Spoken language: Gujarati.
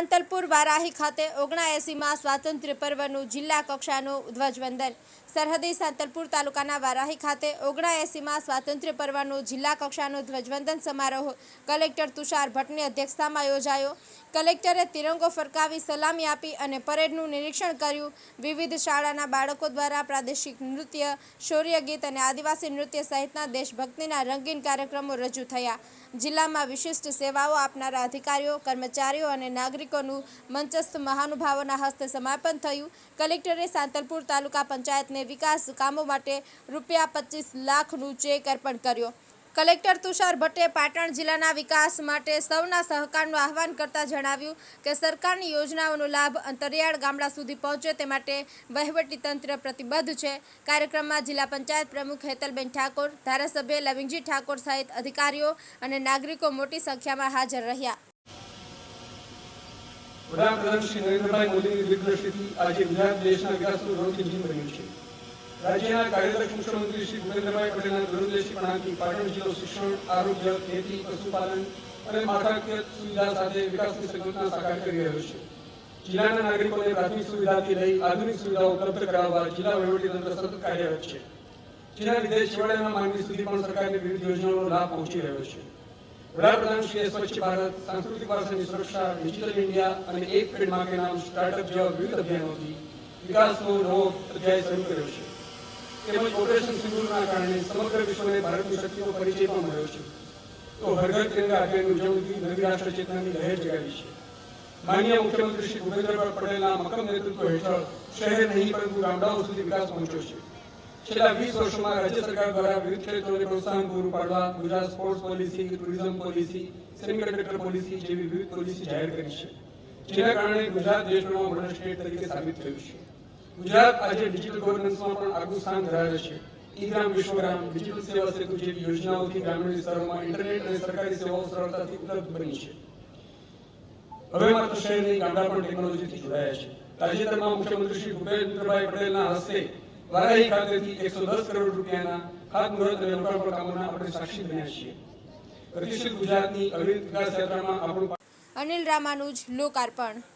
સાંતલપુર વારાહી ખાતે ઓગણાએંસીમાં સ્વાતંત્ર્ય પર્વનું જિલ્લા કક્ષાનું ધ્વજવંદન. સરહદી સાંતલપુર તાલુકાના વારાહી ખાતે ઓગણાએંસીમાં સ્વાતંત્ર્ય પર્વનો જિલ્લા કક્ષાનો ધ્વજવંદન સમારોહ કલેક્ટર તુષાર ભટ્ટની અધ્યક્ષતામાં યોજાયો. કલેક્ટરે તિરંગો ફરકાવી સલામી આપી અને પરેડનું નિરીક્ષણ કર્યું. વિવિધ શાળાના બાળકો દ્વારા પ્રાદેશિક નૃત્ય, શૌર્ય ગીત અને આદિવાસી નૃત્ય સહિતના દેશભક્તિના રંગીન કાર્યક્રમો રજૂ થયા. જિલ્લામાં વિશિષ્ટ સેવાઓ આપનારા અધિકારીઓ, કર્મચારીઓ અને નાગરિકોનું મંચસ્થ મહાનુભાવોના હસ્તે સમાપન થયું. કલેક્ટરે સાંતલપુર તાલુકા પંચાયતને વિકાસ કામો માટે રૂપિયા પચીસ લાખનું ચેક અર્પણ કર્યો. કલેક્ટર તુષાર ભટ્ટે પાટણ જિલ્લાના વિકાસ માટે સૌના સહકારનું આહવાન કરતા જણાવ્યું કે સરકારની યોજનાઓનો લાભ અંતરિયાળ ગામડા સુધી પહોંચે તે માટે વહીવટીતંત્ર પ્રતિબદ્ધ છે. કાર્યક્રમમાં જિલ્લા પંચાયત પ્રમુખ હેતલબેન ઠાકોર, ધારાસભ્ય લવિંગજી ઠાકોર સહિત અધિકારીઓ અને નાગરિકો મોટી સંખ્યામાં હાજર રહ્યા. વડાપ્રધાન શ્રી નરેન્દ્રભાઈ મોદીની દિગ્દર્શિથી આજે ગુજરાત દેશના વિકાસનું એન્જિન બન્યું છે. રાજ્યના કાર્યદક્ષ મુખ્યમંત્રી શ્રી ભૂપેન્દ્રભાઈ પટેલના દૂરદર્શીપણાથી પાટણ જિલ્લો શિક્ષણ, આરોગ્ય, ખેતી, પશુપાલન અને માળખાકીય સુવિધા સાથે વિકાસની સંકલ્પના સાકાર કરી રહ્યો છે. જિલ્લાના નાગરિકોને પ્રાથમિક સુવિધાથી લઈ આધુનિક સુવિધાઓ ઉપલબ્ધ કરાવવા જિલ્લા વહીવટીતંત્ર સતત કાર્યરત છે. જેના લીધે છેવાડાના માનવી સુધી પણ સરકારની વિવિધ યોજનાઓનો લાભ પહોંચી રહ્યો છે. વડાપ્રધાન શ્રી સ્વચ્છ ભારત, સાંસ્કૃતિક વારસાની સુરક્ષા, ડિજિટલ ઇન્ડિયા અને એક પેડમાં નામ સ્ટાર્ટઅપ જેવા વિવિધ અભિયાનોથી વિકાસનો નવો અધ્યાય શરૂ કર્યો છે. તેમજ ઓપરેશન સિંદૂરના કારણે સમગ્ર વિશ્વને ભારતની શક્તિનો પરિચય પણ મળ્યો છે. તો હરઘર તિરંગા અભિયાનની ઉજવણીથી નવી રાષ્ટ્ર ચેતનાની લહેર જગાવી છે. માનનીય મુખ્યમંત્રી શ્રી ભૂપેન્દ્રભાઈ પટેલના મક્કમ નેતૃત્વ હેઠળ શહેર નહીં, પરંતુ ગામડાઓ સુધી વિકાસ પહોંચ્યો છે. છેલ્લા વીસ વર્ષોમાં રાજ્ય સરકાર દ્વારા વિવિધ ક્ષેત્રોને પ્રોત્સાહન પૂરું પાડવા Gujarat sports policy, tourism policy, semiconductor policy જેવી વિવિધ પોલિસી જાહેર કરી છે. જેના કારણે ગુજરાત દેશમાં મોડલ સ્ટેટ તરીકે સાબિત થયું છે. ગુજરાત આજે ડિજિટલ ગવર્નન્સમાં પણ આગવું સ્થાન ધરાવે છે. ઈ ગ્રામ વિશ્વગ્રામ ડિજિટલ સેવા સેતુ જેવી યોજનાઓથી ગ્રામીણ વિસ્તારોમાં ઇન્ટરનેટ અને સરકારી સેવાઓ સરળતાથી ઉપલબ્ધ બની છે. હવે માત્ર શહેર નહીં, ગામડા પણ ટેકનોલોજીથી જોડાયા છે. તાજેતરમાં મુખ્યમંત્રી શ્રી ભૂપેન્દ્રભાઈ પટેલના હસ્તે વારાહી ખાતેથી એકસો દસ કરોડ રૂપિયાના ખાતમુહૂર્ત અને લોકાર્પણ કામોના આપણે સાક્ષી બન્યા છીએ. ગતિશીલ ગુજરાતની અવિરત વિકાસ યાત્રામાં આપણું અનિલ રામાનુજ, લોકાર્પણ.